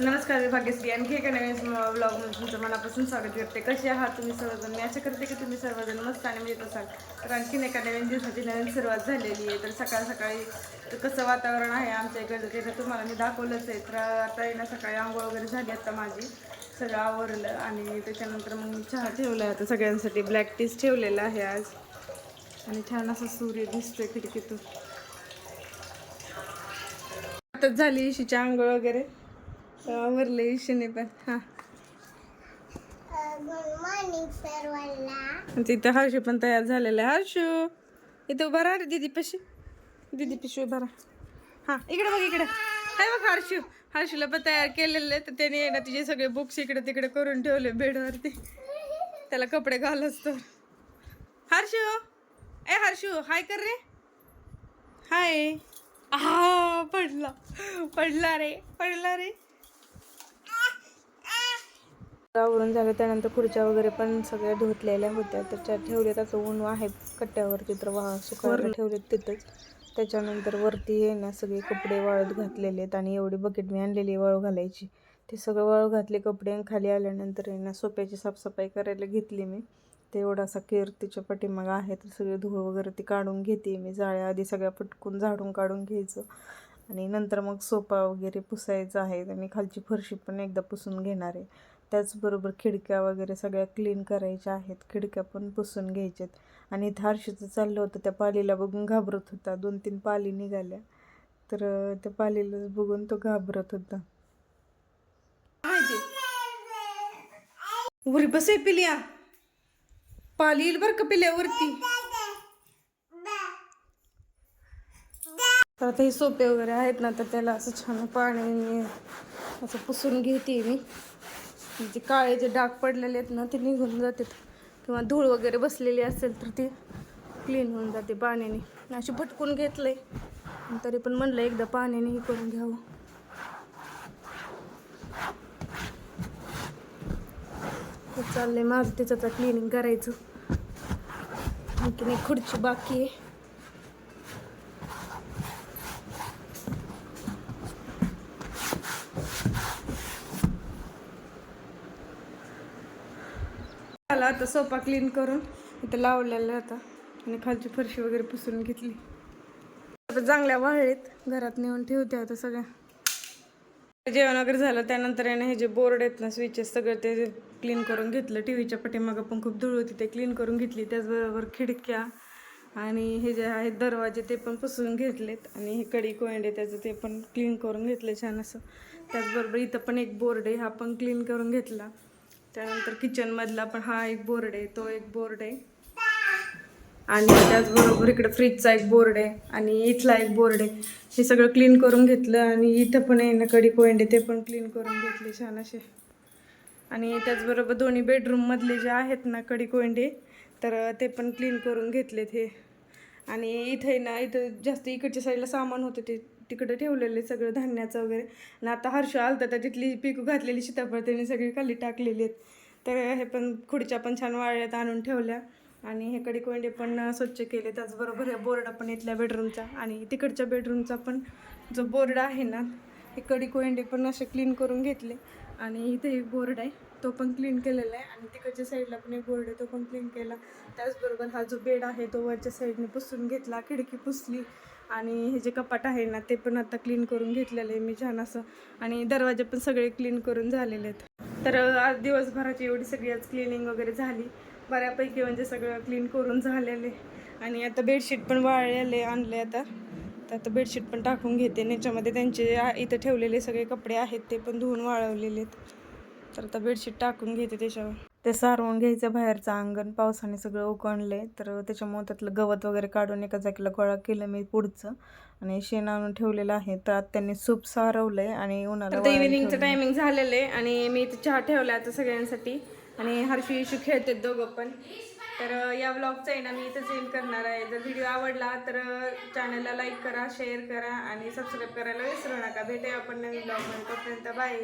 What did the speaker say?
माझे भाग्यश्री. आणखी एका नवीन ब्लॉगमध्ये तुमचं मनापासून स्वागत करते. कसे आहात तुम्ही सर्वजण? मी आशा करते की तुम्ही सर्वजण मस्त आणि म्हणजे मिळत असाल तर आणखीन एका नवीन दिवसाची नवीन सुरुवात झालेली आहे. तर सकाळ सकाळी तर कसं वातावरण आहे आमच्या इकडचं ते तर तुम्हाला मी दाखवलंच आहे. तर आता येणं सकाळी आंघोळ वगैरे झाली आता माझी. सगळं आवरलं आणि त्याच्यानंतर मग चहा ठेवला आहे. आता सगळ्यांसाठी ब्लॅक टीच ठेवलेला आहे आज. आणि छान असा सूर्य दिसतोय खिडकीतून. आताच झाली शिच्या आंघोळ वगैरे. आवरले इशीने पण. हां. गुड मॉर्निंग सर्वांना तिथं हर्षू पण तयार झालेला आहे. हर्षू इथं उभा राहा रे दीदी पशी. दीदी पिशवी उभा राहा. हां इकडे बघ इकडे. काय बघ हर्षू. हर्षूला पण तयार केलेले तर त्याने आहे ना तिचे सगळे बुक्स इकडे तिकडे करून ठेवले बेडवरती. त्याला कपडे घालच तर हर्षू! ए हर्षू हाय कर रे. हाय. आ पडला. पडला रे पडला रे. आवरून झालं त्यानंतर खुर्च्या वगैरे पण सगळ्या धुतलेल्या होत्या. त्याच्या ठेवले त्याचं ऊन आहे कट्ट्यावरती तर वा सुकायला ठेवलेत तिथंच. त्याच्यानंतर वरती आहे ना सगळे कपडे वाळत घातलेले आहेत आणि एवढी बकेट मी आणलेली वाळू घालायची. ते सगळं वाळू घातले कपडे आणि खाली आल्यानंतर आहे ना सोप्याची साफसफाई करायला घेतली मी. ते एवढासा केर तिच्या पाठीमागं आहे तर सगळे धूळ वगैरे ती काढून घेते मी. जाळ्या आधी सगळ्या पटकून झाडून काढून घ्यायचं. आणि नंतर मग सोफा वगैरे पुसायचा आहे. आणि खालची फरशी पण एकदा पुसून घेणार आहे. त्याचबरोबर खिडक्या वगैरे सगळ्या क्लीन करायच्या आहेत. खिडक्या पण पुसून घ्यायच्यात. आणि इथं हर्षीचं चाललं होतं त्या पालीला बघून घाबरत होता. दोन तीन पाली निघाल्या. तर त्या पालीला बघून तो घाबरत होता. वरी बस पिल्या. पाली येईल बरं का पिल्यावरती तर आता हे सोपे वगैरे आहेत ना तर त्याला असं छान पाणी असं पुसून घेते मी. जे काळे जे डाग पडलेले आहेत ना ते निघून जातात. किंवा धूळ वगैरे बसलेली असेल तर ती क्लीन होऊन जाते पाण्याने. अशी भटकून घेतलंय. तरी पण म्हणलं एकदा पाण्याने हे करून घ्यावं. चाललंय माझं त्याचं क्लिनिंग करायचं. आणखीन एक खुर्ची बाकी आहे. आता सोफा क्लीन करून इथं लावलेला आता. आणि खालची फरशी वगैरे पुसून घेतली. आता चांगल्या वाळलेत. घरात नेऊन ठेवते आता सगळ्या. जेवण वगैरे झालं त्यानंतर आहे हे जे बोर्ड आहेत ना स्विचेस सगळं ते क्लीन करून घेतलं. टी व्हीच्या पाठीमागं पण खूप धूळ होती ते क्लीन करून घेतली. त्याचबरोबर खिडक्या आणि हे जे आहेत दरवाजे ते पण पुसून घेतलेत. आणि हे कडी कोयंडे त्याचं ते पण क्लीन करून घेतलं छान असं. त्याचबरोबर इथं पण एक बोर्ड आहे हा पण क्लीन करून घेतला. त्यानंतर किचनमधला पण हा एक बोर्ड आहे तो एक बोर्ड आहे. आणि त्याचबरोबर इकडे फ्रीजचा एक बोर्ड आहे आणि इथला एक बोर्ड आहे. हे सगळं क्लीन करून घेतलं आणि इथं पण आहे ना कडी कोयंडे ते पण क्लीन करून घेतले छान असे. आणि त्याचबरोबर दोन्ही बेडरूममधले जे आहेत ना कडी कोयंडे तर ते पण क्लीन करून घेतलेत हे. आणि इथे ना इथं जास्त इकडच्या साईडला सामान होतं ते तिकडं ठेवलेले सगळं धान्याचं वगैरे. आणि आता हर्ष आलं तर तिथली पिकू घातलेली सीताफळ त्यांनी सगळी खाली टाकलेली आहेत. तर हे पण खुर्च्या पण छान वाळ्यात आणून ठेवल्या. आणि हे कडी कोंडे पण स्वच्छ केले. त्याचबरोबर हे बोर्ड पण इथल्या बेडरूमचा आणि तिकडच्या बेडरूमचा पण जो बोर्ड आहे ना हे कडी कोंडे पण असे क्लीन करून घेतले. आणि इथे एक बोर्ड आहे तो पण क्लीन केलेला आहे. आणि तिकडच्या साईडला पण एक बोर्ड आहे तो पण क्लीन केला. त्याचबरोबर हा जो बेड आहे तो वरच्या साईडने पुसून घेतला. खिडकी पुसली. आणि हे जे कपाट आहे ना ते पण आता क्लीन करून घेतलेलं आहे मी छान असं. आणि दरवाजे पण सगळे क्लीन करून झालेले आहेत. तर आज दिवसभराची एवढी सगळी आज क्लिनिंग वगैरे झाली. बऱ्यापैकी म्हणजे सगळं क्लीन करून झालेले आणि आता बेडशीट पण वाळलेले आणले आता. तर आता बेडशीट पण टाकून घेते. याच्यामध्ये त्यांचे इथं ठेवलेले सगळे कपडे आहेत ते पण धुवून वाळवलेले आहेत. तर आता बेडशीट टाकून घेते त्याच्यावर. ते सारवून घ्यायचं बाहेरचं अंगण पावसाने सगळं उकणलंय तर त्याच्यामुळे त्यातलं गवत वगैरे काढून एका जागेला गोळा केलं मी पुढचं. आणि शेण आणून ठेवलेलं आहे. तर आता त्यांनी सूप सारवलंय आणि उन्हाला आता इव्हिनिंगचं टायमिंग झालेलं आहे आणि मी इथे चहा ठेवला आता सगळ्यांसाठी. आणि हर्षू इशू खेळतात दोघं पण. तर या ब्लॉगचं आहे ना मी इथंच एंड करणार आहे. जर व्हिडिओ आवडला तर चॅनलला लाईक करा शेअर करा आणि सबस्क्राईब करायला विसरू नका. भेटूया आपण नवीन ब्लॉगमध्ये तोपर्यंत बाय